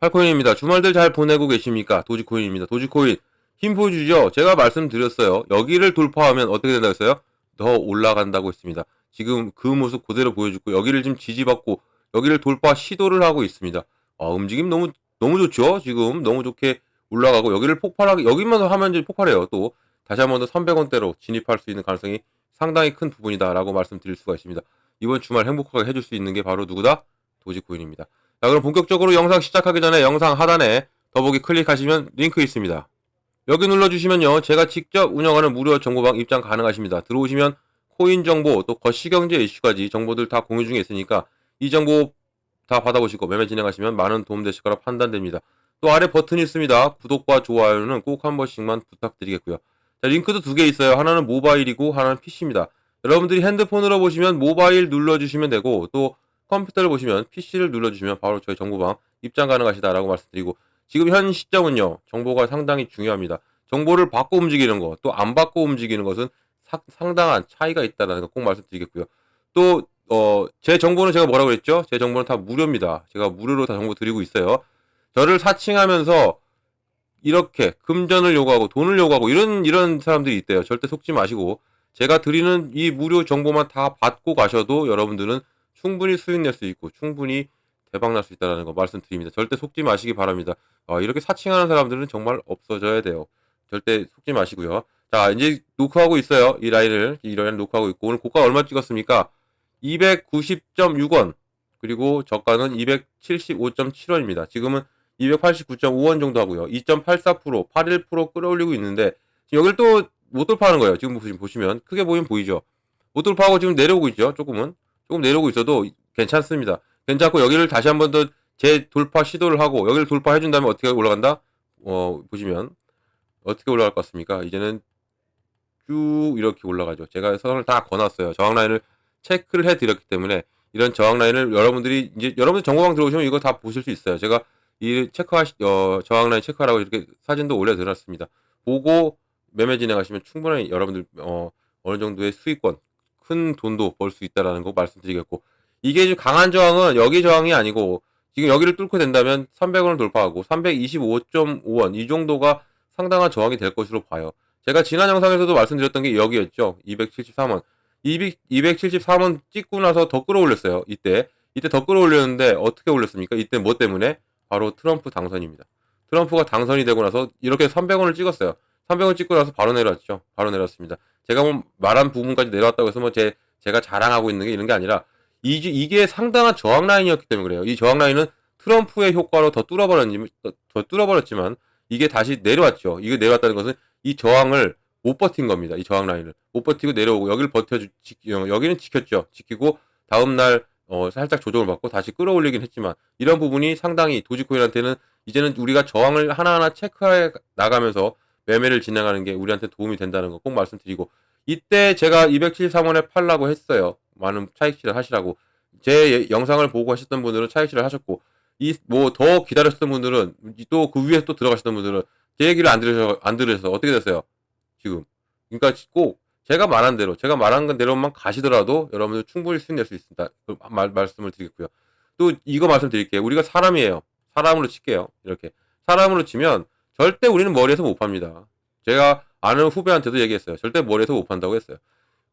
팔코인입니다. 주말들 잘 보내고 계십니까? 도지코인입니다. 도지코인 힘 보여주죠? 제가 말씀드렸어요. 여기를 돌파하면 어떻게 된다고 했어요? 더 올라간다고 했습니다. 지금 그 모습 그대로 보여주고 여기를 지금 지지받고 여기를 돌파 시도를 하고 있습니다. 아, 움직임 너무 너무 좋죠? 지금 너무 좋게 올라가고 여기를 폭발하게 여기만 하면 폭발해요. 또 다시 한 번 더 300원대로 진입할 수 있는 가능성이 상당히 큰 부분이다라고 말씀드릴 수가 있습니다. 이번 주말 행복하게 해줄 수 있는 게 바로 누구다? 도지코인입니다. 자, 그럼 본격적으로 영상 시작하기 전에 영상 하단에 더보기 클릭하시면 링크 있습니다. 여기 눌러주시면요. 제가 직접 운영하는 무료 정보방 입장 가능하십니다. 들어오시면 코인 정보 또 거시경제 이슈까지 정보들 다 공유 중에 있으니까 이 정보 다 받아보시고 매매 진행하시면 많은 도움 되실 거라 판단됩니다. 또 아래 버튼이 있습니다. 구독과 좋아요는 꼭 한 번씩만 부탁드리겠고요. 자, 링크도 두 개 있어요. 하나는 모바일이고 하나는 PC입니다. 여러분들이 핸드폰으로 보시면 모바일 눌러주시면 되고 또 컴퓨터를 보시면 PC를 눌러주시면 바로 저희 정보방 입장 가능하시다라고 말씀드리고 지금 현 시점은요 정보가 상당히 중요합니다. 정보를 받고 움직이는 것 또 안 받고 움직이는 것은 사- 상당한 차이가 있다는 거 꼭 말씀드리겠고요. 또 어, 제 정보는 제가 뭐라고 그랬죠? 제 정보는 다 무료입니다. 제가 무료로 다 정보 드리고 있어요. 저를 사칭하면서 이렇게 금전을 요구하고 돈을 요구하고 이런 이런 사람들이 있대요. 절대 속지 마시고 제가 드리는 이 무료 정보만 다 받고 가셔도 여러분들은 충분히 수익 낼 수 있고 충분히 대박 날 수 있다는 거 말씀드립니다. 절대 속지 마시기 바랍니다. 어, 이렇게 사칭하는 사람들은 정말 없어져야 돼요. 절대 속지 마시고요. 자, 이제 노크하고 있어요. 이 라인을 이 라인을 노크하고 있고 오늘 고가 얼마 찍었습니까? 290.6원 그리고 저가는 275.7원입니다. 지금은 289.5원 정도 하고요. 2.84% 81% 끌어올리고 있는데 여기를 또 못 돌파하는 거예요. 지금 보시- 보시면 크게 보이면 보이죠. 못 돌파하고 지금 내려오고 있죠. 조금은 조금 내려오고 있어도 괜찮습니다. 괜찮고 여기를 다시 한 번 더 재돌파 시도를 하고 여기를 돌파해 준다면 어떻게 올라간다? 어 보시면 어떻게 올라갈 것 같습니까? 이제는 쭉 이렇게 올라가죠. 제가 선을 다 거놨어요. 저항 라인을 체크를 해 드렸기 때문에 이런 저항 라인을 여러분들이 이제 여러분들 정보방 들어오시면 이거 다 보실 수 있어요. 제가 이 체크하시 어 저항 라인 체크하라고 이렇게 사진도 올려 드렸습니다. 보고 매매 진행하시면 충분히 여러분들 어 어느 정도의 수익권 큰 돈도 벌 수 있다라는 거 말씀드리겠고 이게 좀 강한 저항은 여기 저항이 아니고 지금 여기를 뚫고 된다면 300원을 돌파하고 325.5원 이 정도가 상당한 저항이 될 것으로 봐요. 제가 지난 영상에서도 말씀드렸던 게 여기였죠. 273원. 200, 273원 찍고 나서 더 끌어올렸어요. 이때. 이때 더 끌어올렸는데 어떻게 올렸습니까? 이때 뭐 때문에? 바로 트럼프 당선입니다. 트럼프가 당선이 되고 나서 이렇게 300원을 찍었어요. 300원 찍고 나서 바로 내려왔죠. 바로 내려왔습니다. 제가 뭐 말한 부분까지 내려왔다고 해서 뭐 제, 제가 자랑하고 있는 게 이런 게 아니라 이, 이게 상당한 저항 라인이었기 때문에 그래요. 이 저항 라인은 트럼프의 효과로 더 뚫어버렸지만, 더 뚫어버렸지만 이게 다시 내려왔죠. 이게 내려왔다는 것은 이 저항을 못 버틴 겁니다. 이 저항 라인을 못 버티고 내려오고 여기를 버텨주 지, 어, 여기는 지켰죠. 지키고 다음 날 어, 살짝 조정을 받고 다시 끌어올리긴 했지만 이런 부분이 상당히 도지코인한테는 이제는 우리가 저항을 하나하나 체크해 나가면서 매매를 진행하는 게 우리한테 도움이 된다는 거 꼭 말씀드리고 이때 제가 273원에 팔라고 했어요. 많은 차익실을 하시라고 제 예- 영상을 보고 하셨던 분들은 차익실을 하셨고 이 뭐 더 기다렸던 분들은 또 그 위에 또 들어가셨던 분들은 제 얘기를 안 들으셔 안 들으셔서 어떻게 됐어요? 지금 그러니까 꼭 제가 말한 대로 제가 말한 건 대로만 가시더라도 여러분들 충분히 수익 낼 수 있습니다. 그 말, 말씀을 드리겠고요. 또 이거 말씀드릴게요. 우리가 사람이에요. 사람으로 칠게요. 이렇게 사람으로 치면 절대 우리는 머리에서 못 팝니다. 제가 아는 후배한테도 얘기했어요. 절대 머리에서 못 판다고 했어요.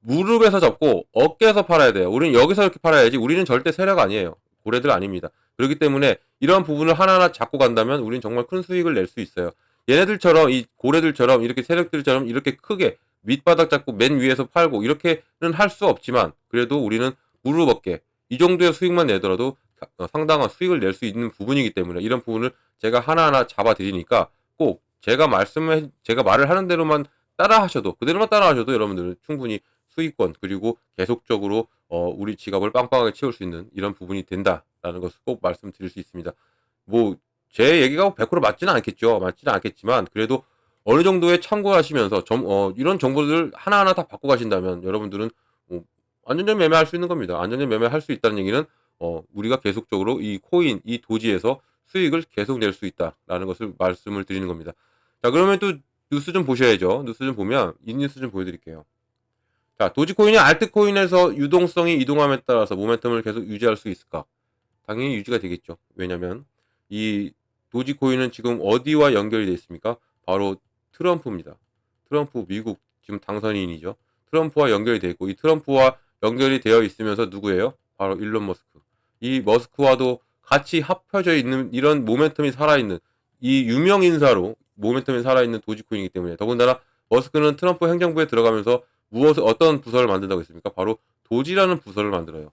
무릎에서 접고 어깨에서 팔아야 돼요. 우리는 여기서 이렇게 팔아야지. 우리는 절대 세력 아니에요. 고래들 아닙니다. 그렇기 때문에 이런 부분을 하나하나 잡고 간다면 우리는 정말 큰 수익을 낼 수 있어요. 얘네들처럼 이 고래들처럼 이렇게 세력들처럼 이렇게 크게 밑바닥 잡고 맨 위에서 팔고 이렇게는 할 수 없지만 그래도 우리는 무릎 어깨 이 정도의 수익만 내더라도 어, 상당한 수익을 낼 수 있는 부분이기 때문에 이런 부분을 제가 하나하나 잡아 드리니까 꼭 제가 말씀을 제가 말을 하는 대로만 따라 하셔도 그대로만 따라 하셔도 여러분들은 충분히 수익권 그리고 계속적으로 어, 우리 지갑을 빵빵하게 채울 수 있는 이런 부분이 된다라는 것을 꼭 말씀드릴 수 있습니다. 뭐 제 얘기가 100% 맞지는 않겠죠. 맞지는 않겠지만 그래도 어느 정도의 참고하시면서 점, 어, 이런 정보들을 하나하나 다 받고 가신다면 여러분들은 어, 안전전 매매할 수 있는 겁니다. 안전전 매매할 수 있다는 얘기는 어, 우리가 계속적으로 이 코인, 이 도지에서 수익을 계속 낼 수 있다라는 것을 말씀을 드리는 겁니다. 자, 그러면 또 뉴스 좀 보셔야죠. 뉴스 좀 보면 이 뉴스 좀 보여드릴게요. 자, 도지코인이 알트코인에서 유동성이 이동함에 따라서 모멘텀을 계속 유지할 수 있을까? 당연히 유지가 되겠죠. 왜냐면 이 도지코인은 지금 어디와 연결이 되어 있습니까? 바로 트럼프입니다. 트럼프 미국 지금 당선인이죠. 트럼프와 연결이 되어 있고 이 트럼프와 연결이 되어 있으면서 누구예요? 바로 일론 머스크. 이 머스크와도 같이 합쳐져 있는 이런 모멘텀이 살아있는 이 유명 인사로 모멘텀이 살아있는 도지코인이기 때문에 더군다나 머스크는 트럼프 행정부에 들어가면서 무엇을 어떤 부서를 만든다고 했습니까? 바로 도지라는 부서를 만들어요.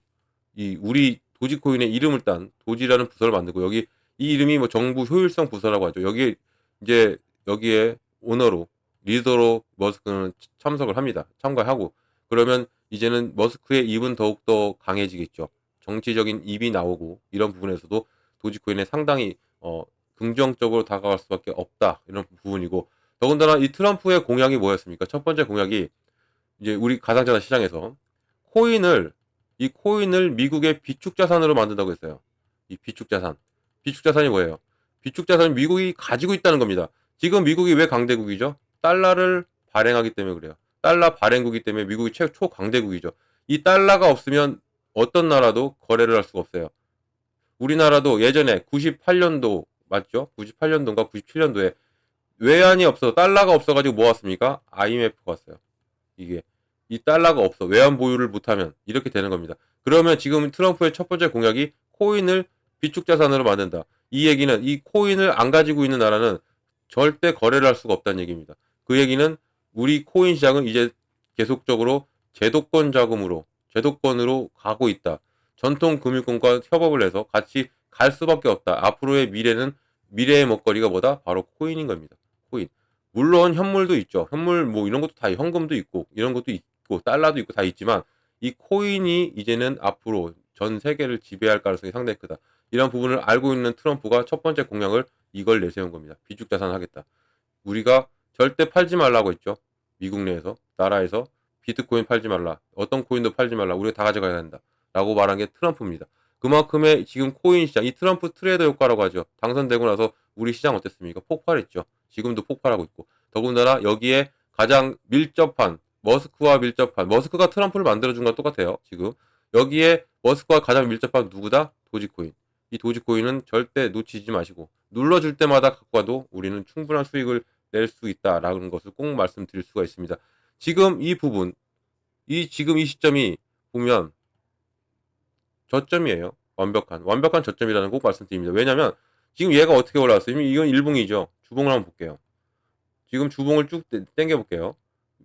이 우리 도지코인의 이름을 딴 도지라는 부서를 만들고 여기 이 이름이 뭐 정부 효율성 부서라고 하죠. 여기 이제 여기에 오너로 리더로 머스크는 참석을 합니다. 참가하고 그러면 이제는 머스크의 입은 더욱 더 강해지겠죠. 정치적인 입이 나오고 이런 부분에서도 도지코인에 상당히 어, 긍정적으로 다가갈 수밖에 없다 이런 부분이고 더군다나 이 트럼프의 공약이 뭐였습니까? 첫 번째 공약이 이제 우리 가상자산 시장에서 코인을 이 코인을 미국의 비축 자산으로 만든다고 했어요. 이 비축 자산. 비축 자산이 뭐예요? 비축 자산은 미국이 가지고 있다는 겁니다. 지금 미국이 왜 강대국이죠? 달러를 발행하기 때문에 그래요. 달러 발행국이기 때문에 미국이 최초 강대국이죠. 이 달러가 없으면 어떤 나라도 거래를 할 수가 없어요. 우리나라도 예전에 98년도 맞죠? 98년도인가 97년도에 외환이 없어 달러가 없어가지고 뭐 왔습니까? IMF가 왔어요. 이게 이 달러가 없어 외환 보유를 못하면 이렇게 되는 겁니다. 그러면 지금 트럼프의 첫 번째 공약이 코인을 비축 자산으로 만든다. 이 얘기는 이 코인을 안 가지고 있는 나라는 절대 거래를 할 수가 없다는 얘기입니다. 그 얘기는 우리 코인 시장은 이제 계속적으로 제도권 자금으로 제도권으로 가고 있다. 전통 금융권과 협업을 해서 같이 갈 수밖에 없다. 앞으로의 미래는 미래의 먹거리가 뭐다? 바로 코인인 겁니다. 코인. 물론 현물도 있죠. 현물 뭐 이런 것도 다 현금도 있고 이런 것도 있고 달러도 있고 다 있지만 이 코인이 이제는 앞으로 전 세계를 지배할 가능성이 상당히 크다. 이런 부분을 알고 있는 트럼프가 첫 번째 공약을 이걸 내세운 겁니다. 비축 자산 하겠다. 우리가 절대 팔지 말라고 했죠. 미국 내에서 나라에서 비트코인 팔지 말라. 어떤 코인도 팔지 말라. 우리가 다 가져가야 한다. 라고 말한 게 트럼프입니다. 그만큼의 지금 코인 시장, 이 트럼프 트레이더 효과라고 하죠. 당선되고 나서 우리 시장 어땠습니까? 폭발했죠. 지금도 폭발하고 있고. 더군다나 여기에 가장 밀접한, 머스크와 밀접한, 머스크가 트럼프를 만들어준 건 똑같아요. 지금. 여기에 머스크와 가장 밀접한 누구다? 도지코인. 이 도지코인은 절대 놓치지 마시고, 눌러줄 때마다 갖고 와도 우리는 충분한 수익을 낼 수 있다라는 것을 꼭 말씀드릴 수가 있습니다. 지금 이 부분, 이 지금 이 시점이 보면 저점이에요. 완벽한 완벽한 저점이라는 꼭 말씀드립니다. 왜냐하면 지금 얘가 어떻게 올라왔어요? 이건 일봉이죠. 주봉을 한번 볼게요. 지금 주봉을 쭉 당겨 볼게요.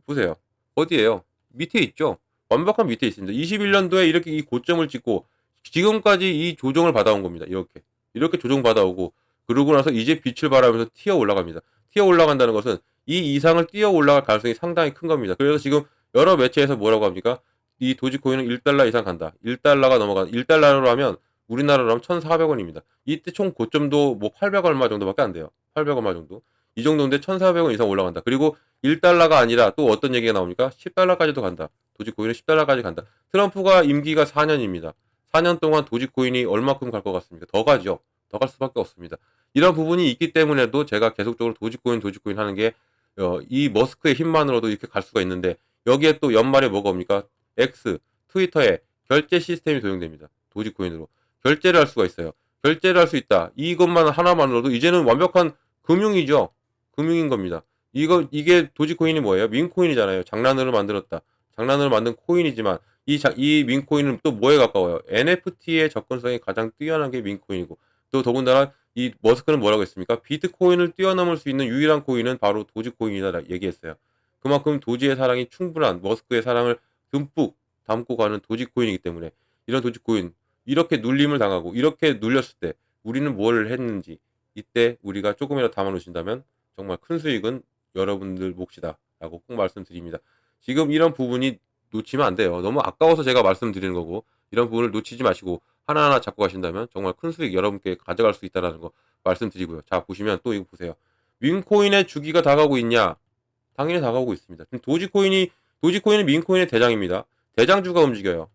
보세요. 어디에요? 밑에 있죠. 완벽한 밑에 있습니다. 21년도에 이렇게 이 고점을 찍고 지금까지 이 조정을 받아온 겁니다. 이렇게 이렇게 조정 받아오고 그러고 나서 이제 빛을 발하면서 튀어 올라갑니다. 튀어 올라간다는 것은 이 이상을 뛰어 올라갈 가능성이 상당히 큰 겁니다. 그래서 지금 여러 매체에서 뭐라고 합니까? 이 도지코인은 1달러 이상 간다. 1달러가 넘어가 1달러로 하면 우리나라로 하면 1,400원입니다. 이때 총 고점도 뭐 800 얼마 정도밖에 안 돼요. 800 얼마 정도. 이 정도인데 1,400원 이상 올라간다. 그리고 1달러가 아니라 또 어떤 얘기가 나옵니까? 10달러까지도 간다. 도지코인은 10달러까지 간다. 트럼프가 임기가 4년입니다. 4년 동안 도지코인이 얼마큼 갈 것 같습니까? 더 가죠. 더 갈 수밖에 없습니다. 이런 부분이 있기 때문에도 제가 계속적으로 도지코인 도지코인 하는 게 어, 이 머스크의 힘만으로도 이렇게 갈 수가 있는데 여기에 또 연말에 뭐가 옵니까? X, 트위터에 결제 시스템이 도용됩니다. 도지코인으로. 결제를 할 수가 있어요. 결제를 할 수 있다. 이것만 하나만으로도 이제는 완벽한 금융이죠. 금융인 겁니다. 이거, 이게 도지코인이 뭐예요? 민코인이잖아요. 장난으로 만들었다. 장난으로 만든 코인이지만 이, 자, 이 민코인은 또 뭐에 가까워요? NFT의 접근성이 가장 뛰어난 게 민코인이고 또 더군다나 이 머스크는 뭐라고 했습니까? 비트코인을 뛰어넘을 수 있는 유일한 코인은 바로 도지코인이다 얘기했어요. 그만큼 도지의 사랑이 충분한 머스크의 사랑을 듬뿍 담고 가는 도지코인이기 때문에 이런 도지코인 이렇게 눌림을 당하고 이렇게 눌렸을 때 우리는 뭘 했는지 이때 우리가 조금이라도 담아 놓으신다면 정말 큰 수익은 여러분들 몫이다 라고 꼭 말씀드립니다. 지금 이런 부분이 놓치면 안 돼요. 너무 아까워서 제가 말씀드리는 거고 이런 부분을 놓치지 마시고 하나하나 잡고 가신다면 정말 큰 수익 여러분께 가져갈 수 있다는 거 말씀드리고요. 자 보시면 또 이거 보세요. 윈코인의 주기가 다가오고 있냐? 당연히 다가오고 있습니다. 지금 도지코인이 도지코인은 민코인의 대장입니다. 대장주가 움직여요.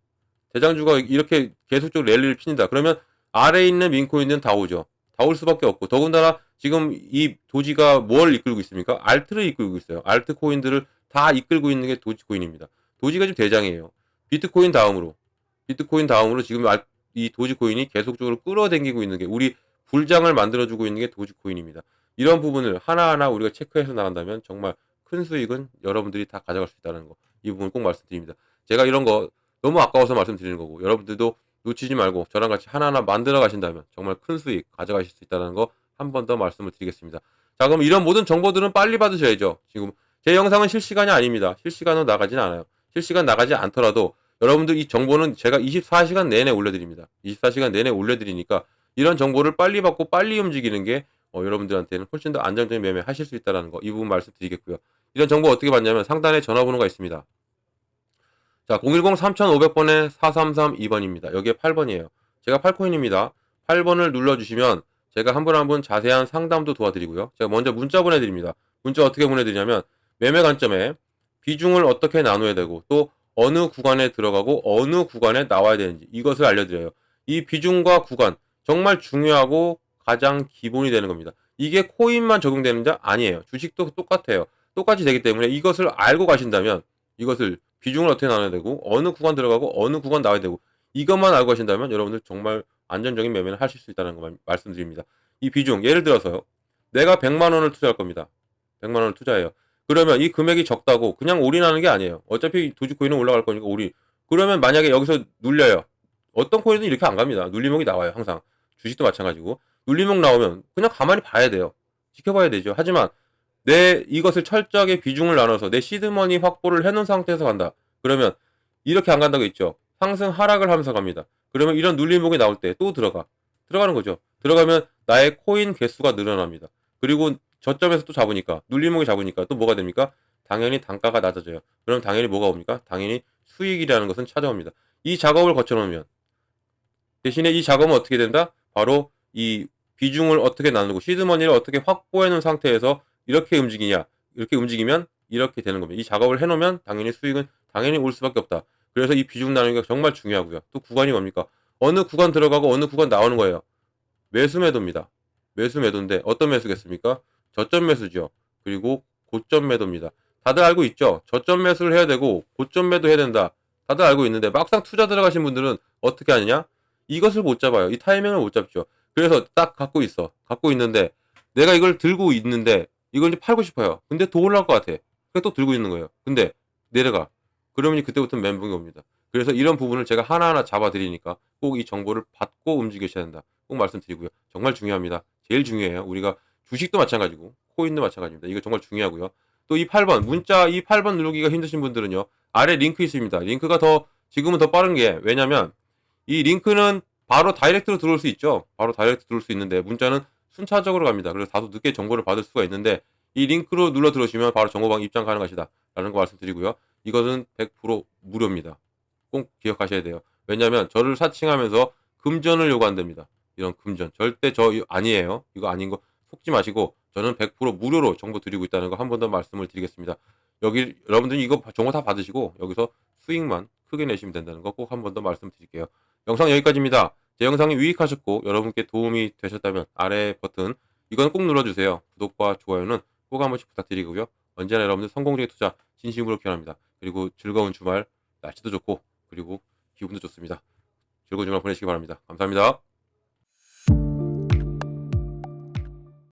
대장주가 이렇게 계속적으로 랠리를 핍니다. 그러면 아래에 있는 민코인은 다 오죠. 다 올 수밖에 없고 더군다나 지금 이 도지가 뭘 이끌고 있습니까? 알트를 이끌고 있어요. 알트 코인들을 다 이끌고 있는 게 도지코인입니다. 도지가 지금 대장이에요. 비트코인 다음으로 비트코인 다음으로 지금 이 도지코인이 계속적으로 끌어당기고 있는 게 우리 불장을 만들어주고 있는 게 도지코인입니다. 이런 부분을 하나하나 우리가 체크해서 나간다면 정말 큰 수익은 여러분들이 다 가져갈 수 있다는 거. 이 부분 꼭 말씀드립니다. 제가 이런 거 너무 아까워서 말씀드리는 거고 여러분들도 놓치지 말고 저랑 같이 하나하나 만들어 가신다면 정말 큰 수익 가져가실 수 있다는 거 한 번 더 말씀을 드리겠습니다. 자 그럼 이런 모든 정보들은 빨리 받으셔야죠. 지금 제 영상은 실시간이 아닙니다. 실시간으로 나가진 않아요. 실시간 나가지 않더라도 여러분들 이 정보는 제가 24시간 내내 올려드립니다. 24시간 내내 올려드리니까 이런 정보를 빨리 받고 빨리 움직이는 게 어, 여러분들한테는 훨씬 더 안정적인 매매 하실 수 있다는 거 이 부분 말씀드리겠고요. 이런 정보 어떻게 받냐면 상단에 전화번호가 있습니다. 자 010-3500번에 4332번입니다. 여기에 8번이에요. 제가 8코인입니다. 8번을 눌러주시면 제가 한 분 한 분 자세한 상담도 도와드리고요. 제가 먼저 문자 보내드립니다. 문자 어떻게 보내드리냐면 매매 관점에 비중을 어떻게 나눠야 되고 또 어느 구간에 들어가고 어느 구간에 나와야 되는지 이것을 알려드려요. 이 비중과 구간 정말 중요하고 가장 기본이 되는 겁니다. 이게 코인만 적용되는지 아니에요. 주식도 똑같아요. 똑같이 되기 때문에 이것을 알고 가신다면 이것을 비중을 어떻게 나눠야 되고 어느 구간 들어가고 어느 구간 나와야 되고 이것만 알고 가신다면 여러분들 정말 안전적인 매매를 하실 수 있다는 거 말씀드립니다. 이 비중 예를 들어서요. 내가 100만 원을 투자할 겁니다. 100만 원을 투자해요. 그러면 이 금액이 적다고 그냥 올인하는 게 아니에요. 어차피 도지코인은 올라갈 거니까 올인. 그러면 만약에 여기서 눌려요. 어떤 코인은 이렇게 안 갑니다. 눌림목이 나와요. 항상. 주식도 마찬가지고. 눌림목 나오면 그냥 가만히 봐야 돼요. 지켜봐야 되죠. 하지만 내 이것을 철저하게 비중을 나눠서 내 시드머니 확보를 해놓은 상태에서 간다. 그러면 이렇게 안 간다고 했죠. 상승 하락을 하면서 갑니다. 그러면 이런 눌림목이 나올 때 또 들어가. 들어가는 거죠. 들어가면 나의 코인 개수가 늘어납니다. 그리고 저점에서 또 잡으니까 눌림목이 잡으니까 또 뭐가 됩니까? 당연히 단가가 낮아져요. 그럼 당연히 뭐가 옵니까? 당연히 수익이라는 것은 찾아옵니다. 이 작업을 거쳐놓으면 대신에 이 작업은 어떻게 된다? 바로 이 비중을 어떻게 나누고 시드머니를 어떻게 확보해 놓은 상태에서 이렇게 움직이냐 이렇게 움직이면 이렇게 되는 겁니다. 이 작업을 해놓으면 당연히 수익은 당연히 올 수밖에 없다. 그래서 이 비중 나누기가 정말 중요하고요. 또 구간이 뭡니까? 어느 구간 들어가고 어느 구간 나오는 거예요. 매수 매도입니다. 매수 매도인데 어떤 매수겠습니까? 저점 매수죠. 그리고 고점 매도입니다. 다들 알고 있죠? 저점 매수를 해야 되고 고점 매도 해야 된다. 다들 알고 있는데 막상 투자 들어가신 분들은 어떻게 하느냐? 이것을 못 잡아요. 이 타이밍을 못 잡죠. 그래서 딱 갖고 있어. 갖고 있는데 내가 이걸 들고 있는데 이걸 이제 팔고 싶어요. 근데 더 올라올 것 같아. 그래서 또 들고 있는 거예요. 근데 내려가. 그러면 그때부터 멘붕이 옵니다. 그래서 이런 부분을 제가 하나하나 잡아드리니까 꼭 이 정보를 받고 움직이셔야 된다. 꼭 말씀드리고요. 정말 중요합니다. 제일 중요해요. 우리가 주식도 마찬가지고 코인도 마찬가지입니다. 이거 정말 중요하고요. 또 이 8번 문자 이 8번 누르기가 힘드신 분들은요. 아래 링크 있습니다. 링크가 더 지금은 더 빠른 게 왜냐면 이 링크는 바로 다이렉트로 들어올 수 있죠. 바로 다이렉트 들어올 수 있는데 문자는 순차적으로 갑니다. 그래서 다소 늦게 정보를 받을 수가 있는데 이 링크로 눌러 들어오시면 바로 정보방 입장 가능하시다. 라는 거 말씀드리고요. 이것은 100% 무료입니다. 꼭 기억하셔야 돼요. 왜냐하면 저를 사칭하면서 금전을 요구한답니다. 이런 금전. 절대 저 아니에요. 이거 아닌 거 속지 마시고 저는 100% 무료로 정보 드리고 있다는 거 한 번 더 말씀을 드리겠습니다. 여기 여러분들이 이거 정보 다 받으시고 여기서 수익만 크게 내시면 된다는 거 꼭 한 번 더 말씀드릴게요. 영상 여기까지입니다. 제 영상이 유익하셨고 여러분께 도움이 되셨다면 아래 버튼 이건 꼭 눌러주세요. 구독과 좋아요는 꼭 한 번씩 부탁드리고요. 언제나 여러분들 성공적인 투자 진심으로 기원합니다. 그리고 즐거운 주말 날씨도 좋고 그리고 기분도 좋습니다. 즐거운 주말 보내시기 바랍니다. 감사합니다.